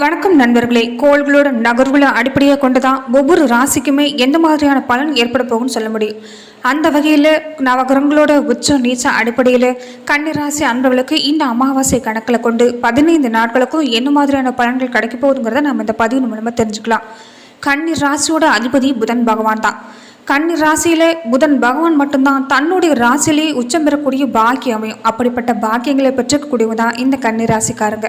வணக்கம் நண்பர்களே. கோள்களோட நகர்வுகளை அடிப்படையாக கொண்டு தான் ஒவ்வொரு ராசிக்குமே எந்த மாதிரியான பலன் ஏற்பட போகும்னு சொல்ல முடியும். அந்த வகையில் நவகிரகங்களோட உச்சம் நீச்ச அடிப்படையில் கன்னிராசி அன்பர்களுக்கு இந்த அமாவாசை கணக்கில் கொண்டு பதினைந்து நாட்களுக்கும் என்ன மாதிரியான பலன்கள் கிடைக்க போகுதுங்கிறத நம்ம இந்த பதிவு மூலமாக தெரிஞ்சுக்கலாம். கன்னி ராசியோட அதிபதி புதன் பகவான் தான். கன்னி ராசியிலே புதன் பகவான் மட்டும்தான். தன்னுடைய ராசியிலே உச்சம் பெறக்கூடிய பாக்கியம். அமையும் அப்படிப்பட்ட பாக்கியங்களை பெற்றுக்கக்கூடியவங்க தான் இந்த கன்னி ராசிக்காரங்க.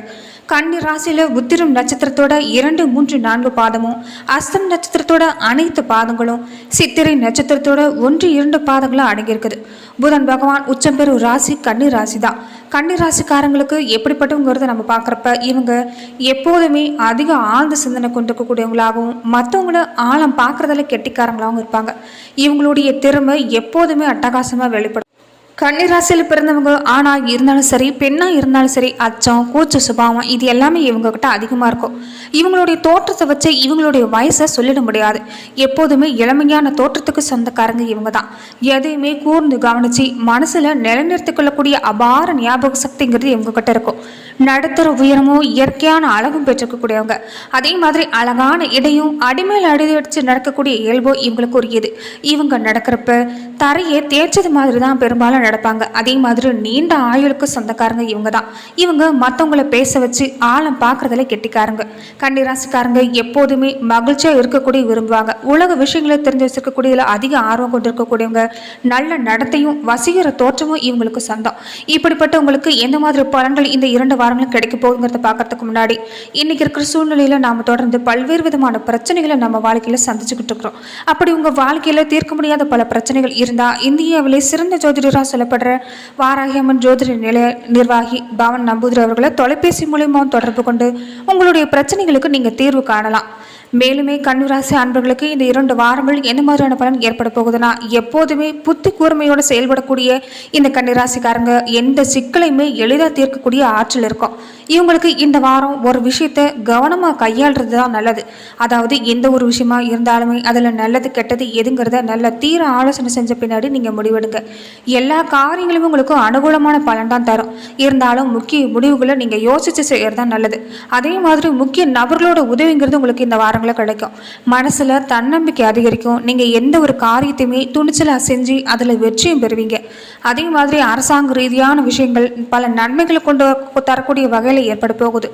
கன்னி ராசியில் உத்திரம் நட்சத்திரத்தோட இரண்டு மூன்று நான்கு பாதமும் அஸ்தம் நட்சத்திரத்தோட அனைத்து பாதங்களும் சித்திரை நட்சத்திரத்தோட ஒன்று இரண்டு பாதங்களும் அடங்கியிருக்குது. புதன் பகவான் உச்சம் பெறும் ராசி கன்னி ராசி தான் கன்னி ராசிக்காரங்களுக்கு எப்படிப்பட்டவங்கிறத நம்ம பார்க்குறப்ப இவங்க எப்போதுமே அதிக ஆழ்ந்த சிந்தனை கொண்டிருக்கக்கூடியவங்களாகவும் மற்றவங்கள ஆழம் பார்க்குறதுல கெட்டிக்காரங்களாகவும் இருப்பாங்க. இவங்களுடைய திறமை எப்போதுமே அட்டகாசமாக வெளிப்படும். கன்னிராசியில் பிறந்தவங்க ஆணாக இருந்தாலும் சரி பெண்ணாக இருந்தாலும் சரி அச்சம் கூச்ச சுபாவம் இது எல்லாமே இவங்கக்கிட்ட அதிகமாக இருக்கும். இவங்களுடைய தோற்றத்தை வச்சு இவங்களுடைய வயசை சொல்லிட முடியாது. எப்போதுமே இளமையான தோற்றத்துக்கு சொந்தக்காரங்க இவங்க தான் எதையுமே கூர்ந்து கவனித்து மனசில் நிலைநிறுத்திக் கொள்ளக்கூடிய அபார ஞாபக சக்திங்கிறது இவங்கக்கிட்ட இருக்கும். நடுத்தர உயரமும் இயற்கையான அழகும் பெற்றிருக்கக்கூடியவங்க. அதே மாதிரி அழகான இடையும் அடிமேல் அடி வச்சு நடக்கக்கூடிய இயல்போ இவங்களுக்கு உரியது. இவங்க நடக்கிறப்ப தரையை தேய்ச்சது மாதிரி தான் பெரும்பாலும் நடப்பாங்க. அதே மாதிரி நீண்ட ஆயுளுக்கு சொந்தக்காரங்க இவங்க தான் இவங்க மற்றவங்கள பேச வச்சு ஆழம் பார்க்கறதுல கெட்டிக்காரங்க. கன்னிராசிக்காரங்க எப்போதுமே மகிழ்ச்சியாக இருக்கக்கூடிய விரும்புவாங்க. உலக விஷயங்களை தெரிஞ்சு வச்சிருக்கக்கூடியதில் அதிக ஆர்வம் கொண்டிருக்கக்கூடியவங்க. நல்ல நடத்தையும் வசீகர தோற்றமும் இவங்களுக்கு சொந்தம். இப்படிப்பட்டவங்களுக்கு எந்த மாதிரி பலன்கள் இந்த இரண்டு வாரங்களும் கிடைக்க போகுங்கிறத பார்க்கறதுக்கு முன்னாடி இன்னைக்கு இருக்கிற சூழ்நிலையில நாம தொடர்ந்து பல்வேறு விதமான பிரச்சனைகளை நம்ம வாழ்க்கையில சந்திச்சுக்கிட்டு இருக்கிறோம். அப்படி உங்க வாழ்க்கையில தீர்க்க முடியாத பல பிரச்சனைகள் இருந்தா இந்தியாவிலே சிறந்த ஜோதிடராக சொல்லப்படுற வாராகியம்மன் ஜோதிட நிலைய நிர்வாகி பவன் நம்பூதிரி அவர்களை தொலைபேசி மூலியமாகவும் தொடர்பு கொண்டு உங்களுடைய பிரச்சனைகளுக்கு நீங்க தீர்வு காணலாம். மேலுமே கன்னிராசி அன்பர்களுக்கு இந்த இரண்டு வாரங்கள் எந்த மாதிரியான பலன் ஏற்பட போகுதுன்னா எப்போதுமே புத்தி கூர்மையோடு செயல்படக்கூடிய இந்த கன்னிராசிக்காரங்க எந்த சிக்கலையுமே எளிதாக தீர்க்கக்கூடிய ஆற்றல் இருக்கும். இவங்களுக்கு இந்த வாரம் ஒரு விஷயத்தை கவனமாக கையாளுறது தான் நல்லது. அதாவது எந்த ஒரு விஷயமா இருந்தாலுமே அதில் நல்லது கெட்டது எதுங்கிறத நல்ல தீர ஆலோசனை செஞ்ச பின்னாடி நீங்கள் முடிவெடுங்க. எல்லா காரியங்களுமே உங்களுக்கு அனுகூலமான பலன் தான் தரும். இருந்தாலும் முக்கிய முடிவுகளை நீங்கள் யோசித்து செய்கிறது தான் நல்லது. அதே மாதிரி முக்கிய நபர்களோட உதவிங்கிறது உங்களுக்கு இந்த வாரம் வாரங்களில் கிடைக்கும் மனசில் தன்னம்பிக்கை அதிகரிக்கும். நீங்கள் எந்த ஒரு காரியத்தையுமே துணிச்சலாக செஞ்சு அதில் வெற்றியும் பெறுவீங்க. அதே மாதிரி அரசாங்க ரீதியான விஷயங்கள் பல நன்மைகளை கொண்டு தரக்கூடிய வகையில் ஏற்பட போகுது.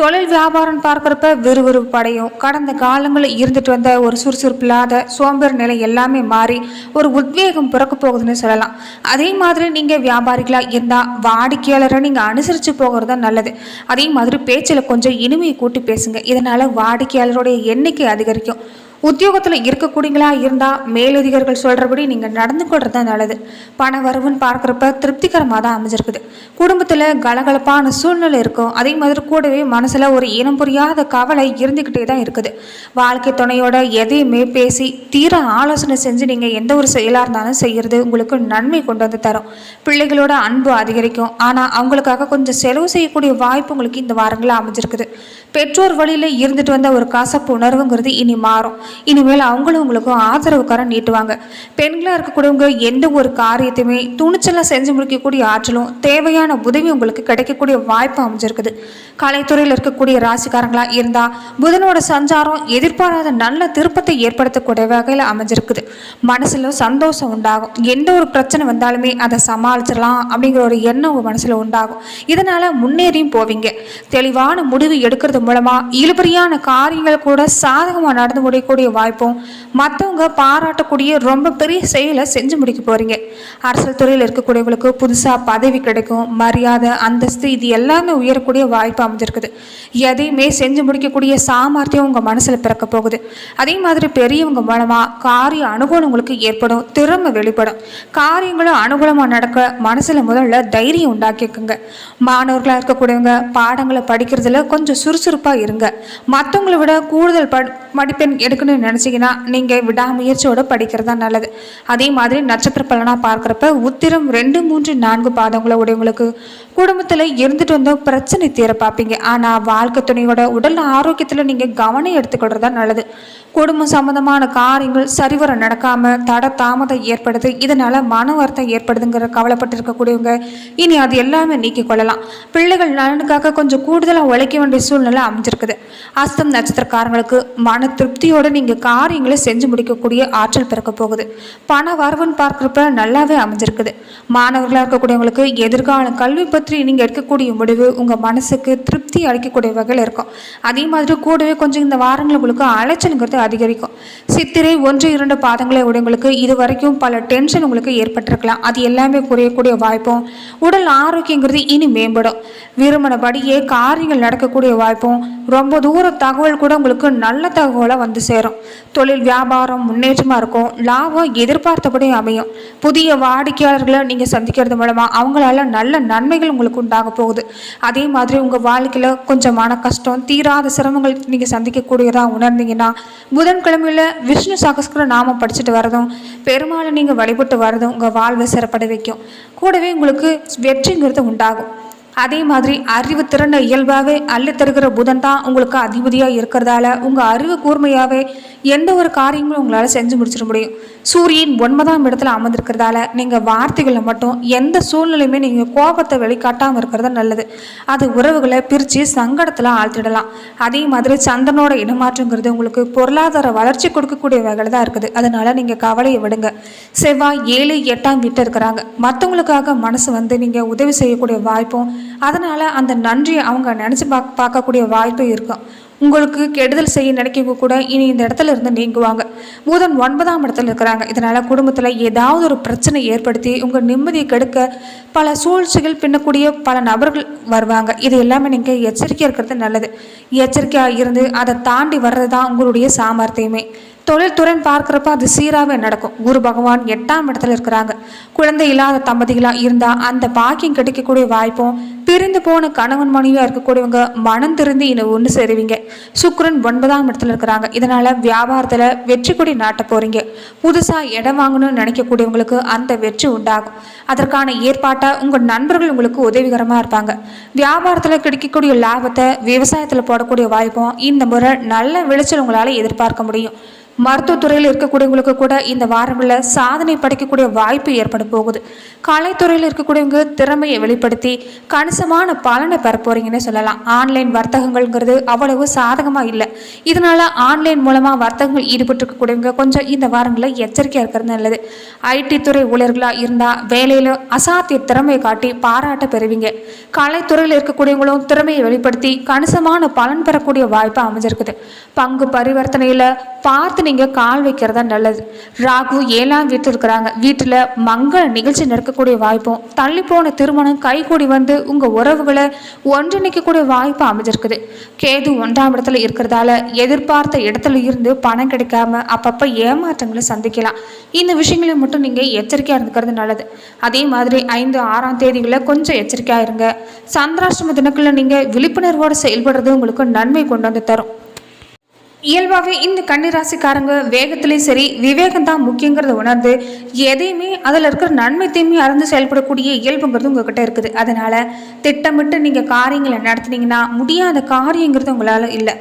தொழில் வியாபாரம் பார்க்குறப்ப விறுவிறுப்பு படையும் கடந்த காலங்களில் இருந்துட்டு வந்த ஒரு சுறுசுறுப்பு இல்லாத சோம்பேறி நிலை எல்லாமே மாறி ஒரு உத்வேகம் பிறக்க போகுதுன்னு சொல்லலாம். அதே மாதிரி நீங்கள் வியாபாரிகளாக இருந்தால் வாடிக்கையாளரை நீங்கள் அனுசரித்து போகிறது தான் நல்லது. அதே மாதிரி பேச்சில் கொஞ்சம் இனிமையை கூட்டி பேசுங்க. இதனால் வாடிக்கையாளருடைய எண்ணிக்கை அதிகரிக்கும். உத்தியோகத்தில் இருக்கக்கூடியங்களா இருந்தால் மேலதிகாரிகள் சொல்கிறபடி நீங்கள் நடந்து கொள்றது தான் நல்லது. பண வரவுன்னு பார்க்குறப்ப திருப்திகரமாக தான் அமைஞ்சிருக்குது. குடும்பத்தில் கலகலப்பான சூழ்நிலை இருக்கும். அதே மாதிரி கூடவே மனசில் ஒரு இனம் புரியாத கவலை இருந்துக்கிட்டே தான் இருக்குது. வாழ்க்கை துணையோட எதையுமே பேசி தீர ஆலோசனை செஞ்சு நீங்கள் எந்த ஒரு செயலாக இருந்தாலும் செய்கிறது உங்களுக்கு நன்மை கொண்டு வந்து தரும். பிள்ளைகளோட அன்பு அதிகரிக்கும். ஆனால் அவங்களுக்காக கொஞ்சம் செலவு செய்யக்கூடிய வாய்ப்பு உங்களுக்கு இந்த வாரங்களில் அமைஞ்சிருக்குது. பெற்றோர் வழியில் இருந்துட்டு வந்த ஒரு கசப்பு உணர்வுங்கிறது இனி மாறும். இனிமேல் அவங்களும் உங்களுக்கும் ஆதரவுக்காரன் நீட்டுவாங்க. பெண்களாக இருக்கக்கூடியவங்க எந்த ஒரு காரியத்தையுமே துணிச்சலாக செஞ்சு முடிக்கக்கூடிய ஆற்றலும் தேவையான உதவி உங்களுக்கு கிடைக்கக்கூடிய வாய்ப்பு அமைஞ்சிருக்குது. கலைத்துறையில் இருக்கக்கூடிய ராசிக்காரங்களாக இருந்தால் புதனோட சஞ்சாரம் எதிர்பாராத நல்ல திருப்பத்தை ஏற்படுத்தக்கூடிய வகையில் அமைஞ்சிருக்குது. மனசில் சந்தோஷம் உண்டாகும். எந்த ஒரு பிரச்சனை வந்தாலுமே அதை சமாளிச்சிடலாம் அப்படிங்கிற ஒரு எண்ணம் உங்கள் மனசில் உண்டாகும். இதனால் முன்னேறியும் போவீங்க. தெளிவான முடிவு எடுக்கிறது மூலமாக இழுபறியான காரியங்கள் கூட சாதகமாக நடந்து முடியக்கூடிய வாய்ப்பும் மற்றவங்க பாராட்டக்கூடிய ரொம்ப பெரிய செயலை செஞ்சு முடிக்க போகிறீங்க அரசியல் துறையில் இருக்கக்கூடியவங்களுக்கு புதுசாக பதவி கிடைக்கும். மரியாதை அந்தஸ்து இது எல்லாமே உயரக்கூடிய வாய்ப்பு அமைஞ்சிருக்குது. எதையுமே செஞ்சு முடிக்கக்கூடிய சாமர்த்தியம் உங்கள் மனசில் பிறக்க போகுது. அதே மாதிரி பெரியவங்க மூலமாக காரிய அனுகூலம் உங்களுக்கு ஏற்படும் திறமை வெளிப்படும். காரியங்களும் அனுகூலமாக நடக்க மனசில் முதல்ல தைரியம் உண்டாக்கிக்குங்க. மாணவர்களாக இருக்கக்கூடியவங்க பாடங்களை படிக்கிறதுல கொஞ்சம் சுறுசுறுப்பாக இருங்க. மற்றவங்களை விட கூடுதல் ப மடிப்பெண் எடுக்கணும்னு நினச்சிங்கன்னா நீங்கள் விடாமுயற்சியோடு படிக்கிறது தான் நல்லது. அதே மாதிரி நட்சத்திர பலனாக பார்க்குறப்ப உத்திரம் ரெண்டு மூன்று நான்கு பாதங்களை உடையவங்களுக்கு குடும்பத்தில் இருந்துட்டு வந்தோம் பிரச்சனை தீர பார்ப்பீங்க. ஆனால் வாழ்க்கை துணையோட உடல் ஆரோக்கியத்தில் நீங்கள் கவனம் எடுத்துக்கிறது தான் நல்லது. குடும்பம் சம்மந்தமான காரியங்கள் சரிவர நடக்காம தட தாமதம் ஏற்படுது. இதனால மன வருத்தம் ஏற்படுதுங்கிற கவலைப்பட்டு இருக்கக்கூடியவங்க இனி அது எல்லாமே நீக்கிக் கொள்ளலாம். பிள்ளைகள் நலனுக்காக கொஞ்சம் கூடுதலாக உழைக்க வேண்டிய சூழ்நிலை அமைஞ்சிருக்குது. அஸ்தம் நட்சத்திரக்காரங்களுக்கு மன திருப்தியோட நீங்க காரியங்களை செஞ்சு முடிக்கக்கூடிய ஆற்றல் பிறக்க போகுது. பண வரவுன்னு பார்க்குறப்ப நல்லாவே அமைஞ்சிருக்குது. மாணவர்களாக இருக்கக்கூடியவங்களுக்கு எதிர்கால கல்வி பற்றி நீங்க எடுக்கக்கூடிய முடிவு உங்க மனசுக்கு திருப்தி அளிக்கக்கூடிய வகையில் இருக்கும். அதே மாதிரி கூடவே கொஞ்சம் இந்த வாரங்களுக்கு உங்களுக்கு அலைச்சலுங்கிறது அதிகரிக்கும். சித்திரை ஒன்று இரண்டு பாதங்களை உடையவங்களுக்கு இது வரைக்கும் பல டென்ஷன் உங்களுக்கு ஏற்பட்டிருக்கலாம். அது எல்லாமே குறையக்கூடிய வாய்ப்பும் உடல் ஆரோக்கியங்கிறது இனி மேம்படும். விரும்பினபடியே காரியங்கள் நடக்கக்கூடிய வாய்ப்பும் ரொம்ப தூர தகவல் கூட உங்களுக்கு நல்ல தகவலாக வந்து சேரும். தொழில் வியாபாரம் முன்னேற்றமாக இருக்கும். லாபம் எதிர்பார்த்தபடி அமையும். புதிய வாடிக்கையாளர்களை நீங்கள் சந்திக்கிறது மூலமாக அவங்களால நல்ல நன்மைகள் உங்களுக்கு உண்டாக போகுது. அதே மாதிரி உங்கள் வாழ்க்கையில் கொஞ்சம் மன கஷ்டம் தீராத சிரமங்கள் நீங்கள் சந்திக்கக்கூடியதாக உணர்ந்தீங்கன்னா புதன்கிழமையில் விஷ்ணு சகஸ்கர நாமம் படிச்சுட்டு வரதும் பெருமாளை நீங்கள் வழிபட்டு வரதும் உங்கள் வாழ்வை சிறப்பட வைக்கும். கூடவே உங்களுக்கு வெற்றிங்கிறது உண்டாகும். அதே மாதிரி அறிவு திறனை இயல்பாகவே அள்ளி தருகிற புதன் தான் உங்களுக்கு அதிபதியாக இருக்கிறதால உங்கள் அறிவு கூர்மையாகவே எந்த ஒரு காரியங்களும் உங்களால் செஞ்சு முடிச்சிட முடியும். சூரியன் ஒன்பதாம் இடத்துல அமர்ந்திருக்கிறதால நீங்கள் வார்த்தைகளை மட்டும் எந்த சூழ்நிலையுமே நீங்கள் கோபத்தை வெளிக்காட்டாமல் இருக்கிறது நல்லது. அது உறவுகளை பிரித்து சங்கடத்தில் ஆழ்த்திடலாம். அதே மாதிரி சந்தனோட இடமாற்றங்கிறது உங்களுக்கு பொருளாதார வளர்ச்சி கொடுக்கக்கூடிய வகையில் தான் இருக்குது. அதனால் நீங்கள் கவலையை விடுங்க. செவ்வாய் ஏழு எட்டாம் வீட்டில் இருக்கிறாங்க. மற்றவங்களுக்காக மனசு வந்து நீங்கள் உதவி செய்யக்கூடிய வாய்ப்பும் அதனால் அந்த நன்றியை அவங்க நினச்சி பார்க்க பார்க்கக்கூடிய வாய்ப்பு இருக்கும். உங்களுக்கு கெடுதல் செய்ய நினைக்கவங்க கூட இனி இந்த இடத்துல இருந்து நீங்குவாங்க. பூதன் ஒன்பதாம் இடத்துல இருக்கிறாங்க. இதனால் குடும்பத்தில் ஏதாவது ஒரு பிரச்சனை ஏற்படுத்தி உங்கள் நிம்மதியை கெடுக்க பல சூழ்ச்சிகள் பின்னக்கூடிய பல நபர்கள் வருவாங்க. இது எல்லாமே நீங்கள் எச்சரிக்கையாக இருக்கிறது நல்லது. எச்சரிக்கையாக இருந்து அதை தாண்டி வர்றது தான் உங்களுடைய சாமர்த்தியமே. தொழில்துறைன்னு பார்க்குறப்ப அது சீராகவே நடக்கும். குரு பகவான் எட்டாம் இடத்துல இருக்கிறாங்க. குழந்தை இல்லாத தம்பதிகளாக இருந்தால் அந்த பாக்கியம் கிடைக்கக்கூடிய வாய்ப்பும் பிரிந்து போன கணவன் மனைவியாக இருக்கக்கூடியவங்க மனம் திறந்து இன்னும் ஒன்று சேருவீங்க. சுக்கரன் ஒன்பதாம் இடத்துல இருக்கிறாங்க. இதனால் வியாபாரத்தில் வெற்றி கொடி நாட்ட போகிறீங்க புதுசாக இடம் வாங்கணும்னு நினைக்கக்கூடியவங்களுக்கு அந்த வெற்றி உண்டாகும். அதற்கான ஏற்பாட்டை உங்கள் நண்பர்கள் உங்களுக்கு உதவிகரமாக இருப்பாங்க. வியாபாரத்தில் கிடைக்கக்கூடிய லாபத்தை விவசாயத்தில் போடக்கூடிய வாய்ப்பும் இந்த முறை நல்ல விளைச்சல் உங்களால் எதிர்பார்க்க முடியும். மருத்துவத்துறையில் இருக்கக்கூடியவங்களுக்கு கூட இந்த வாரங்களில் சாதனை படைக்கக்கூடிய வாய்ப்பு ஏற்பட போகுது. கலைத்துறையில் இருக்கக்கூடியவங்க திறமையை வெளிப்படுத்தி கணிசமான பலனை பெற போகிறீங்கன்னு சொல்லலாம். ஆன்லைன் வர்த்தகங்கள்ங்கிறது அவ்வளவு சாதகமாக இல்லை. இதனால் ஆன்லைன் மூலமாக வர்த்தகங்கள் ஈடுபட்டு இருக்கக்கூடியவங்க கொஞ்சம் இந்த வாரங்களில் எச்சரிக்கையாக இருக்கிறது நல்லது. ஐடி துறை ஊழியர்களாக இருந்தால் வேலையில் அசாத்திய திறமையை காட்டி பாராட்ட பெறுவீங்க. கலைத்துறையில் இருக்கக்கூடியவங்களும் திறமையை வெளிப்படுத்தி கணிசமான பலன் பெறக்கூடிய வாய்ப்பு அமைஞ்சிருக்குது. பங்கு பரிவர்த்தனையில் பார்த்து நீங்கள் கால் வைக்கிறதா நல்லது. ராகு ஏழாம் வீட்டில் இருக்கிறாங்க. வீட்டில் மங்கள நிகழ்ச்சி நடக்கக்கூடிய வாய்ப்பும் தள்ளி போன திருமணம் கைகூடி வந்து உங்கள் உறவுகளை ஒன்றிணைக்கக்கூடிய வாய்ப்பு அமைஞ்சிருக்குது. கேது ஒன்றாம் இடத்துல இருக்கிறதால எதிர்பார்த்த இடத்துல இருந்து பணம் கிடைக்காம அப்பப்போ ஏமாற்றங்களை சந்திக்கலாம். இந்த விஷயங்களை மட்டும் நீங்கள் எச்சரிக்கையாக இருந்துக்கிறது நல்லது. அதே மாதிரி ஐந்து ஆறாம் தேதிகளில் கொஞ்சம் எச்சரிக்கையாக இருங்க. சந்திராஷ்டம தினக்குள்ள நீங்கள் விழிப்புணர்வோடு செயல்படுறது உங்களுக்கு நன்மை கொண்டு வந்து தரும். இயல்பாகவே இந்த கன்னிராசிக்காரங்க வேகத்துலேயும் சரி விவேகம் தான் முக்கியங்கிறத உணர்ந்து எதையுமே அதில் இருக்கிற நன்மை தீமை அறந்து செயல்படக்கூடிய இயல்புங்கிறது உங்ககிட்ட இருக்குது. அதனால் திட்டமிட்டு நீங்கள் காரியங்களை நடத்துனீங்கன்னா முடியாத காரியங்கிறது உங்களால் இல்லை.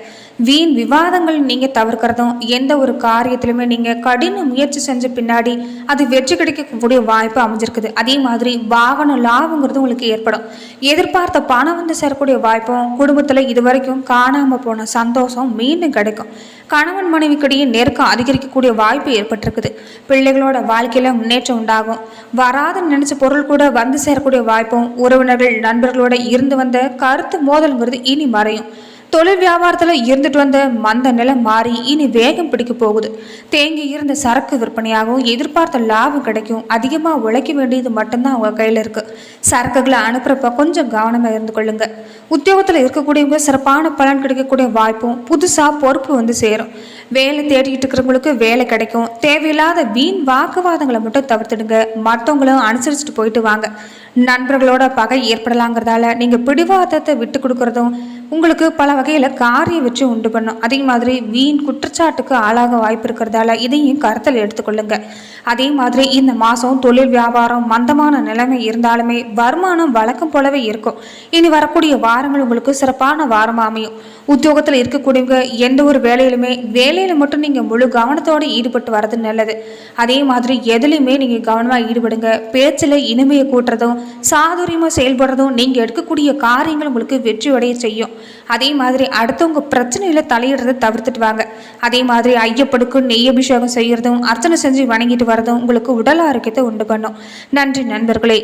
வீண் விவாதங்கள் நீங்கள் தவிர்க்கிறதும் எந்த ஒரு காரியத்திலுமே நீங்கள் கடின முயற்சி செஞ்ச பின்னாடி அது வெற்றி கிடைக்கக்கூடிய வாய்ப்பு அமைஞ்சிருக்குது. அதே மாதிரி வாகன லாபங்கிறது உங்களுக்கு ஏற்படும். எதிர்பார்த்த பணம் வந்து சேரக்கூடிய வாய்ப்பும் குடும்பத்தில் இது வரைக்கும் காணாமல் போன சந்தோஷம் மீண்டும் கிடைக்கும். கணவன் மனைவிக்கிடையே நெருக்கம் அதிகரிக்கக்கூடிய வாய்ப்பு ஏற்பட்டிருக்குது. பிள்ளைகளோட வாழ்க்கையில் முன்னேற்றம் உண்டாகும். வராதுன்னு நினச்ச பொருள் கூட வந்து சேரக்கூடிய வாய்ப்பும் உறவினர்கள் நண்பர்களோட இருந்து வந்த கருத்து மோதல்ங்கிறது இனி மறையும். தொழில் வியாபாரத்தில் இருந்துட்டு வந்த மந்த நிலை மாறி இனி வேகம் பிடிக்க போகுது. தேங்கி இருந்த சரக்கு விற்பனையாகவும் எதிர்பார்த்த லாபம் கிடைக்கும் அதிகமாக உழைக்க வேண்டியது மட்டும்தான் அவங்க கையில் இருக்குது சரக்குகளை அனுப்புகிறப்ப கொஞ்சம் கவனமாக இருந்து கொள்ளுங்க. உத்தியோகத்தில் இருக்கக்கூடியவங்க சிறப்பான பலன் கிடைக்கக்கூடிய வாய்ப்பும் புதுசாக பொறுப்பு வந்து சேரும். வேலை தேடிட்டு இருக்கிறவங்களுக்கு வேலை கிடைக்கும். தேவையில்லாத வீண் வாக்குவாதங்களை மட்டும் தவிர்த்துடுங்க. மற்றவங்களும் அனுசரிச்சுட்டு போயிட்டு வாங்க. நண்பர்களோட பகை ஏற்படலாங்கிறதால நீங்கள் பிடிவாதத்தை விட்டு கொடுக்கறதும் உங்களுக்கு பல வகையில் காரிய வெற்றி உண்டு பண்ணும். அதே மாதிரி வீண் குற்றச்சாட்டுக்கு ஆளாக வாய்ப்பு இருக்கிறதால இதையும் கருத்தில் எடுத்துக்கொள்ளுங்க. அதே மாதிரி இந்த மாதம் தொழில் வியாபாரம் மந்தமான நிலைமை இருந்தாலுமே வருமானம் வழக்கம் போலவே இருக்கும். இனி வரக்கூடிய வாரங்கள் உங்களுக்கு சிறப்பான வாரமாக அமையும். உத்தியோகத்தில் இருக்கக்கூடியவங்க எந்த ஒரு வேலையிலுமே வேலையில் மட்டும் நீங்கள் முழு கவனத்தோடு ஈடுபட்டு வர்றது நல்லது. அதே மாதிரி எதுலேயுமே நீங்கள் கவனமாக ஈடுபடுங்க. பேச்சில் இனிமையை கூட்டுறதும் சாதுரியமாக செயல்படுறதும் நீங்கள் எடுக்கக்கூடிய காரியங்கள் உங்களுக்கு வெற்றி அடைய செய்யும். அதே மாதிரி அடுத்தவங்க பிரச்சனையில் தலையிடுறதை தவிர்த்துட்டு வாங்க அதே மாதிரி ஐயப்படுக்கும் நெய் அபிஷேகம் செய்யறதும் அர்ச்சனை செஞ்சு வணங்கிட்டு வரதும் உங்களுக்கு உடல் ஆரோக்கியத்தை உண்டு பண்ணும். நன்றி நண்பர்களே.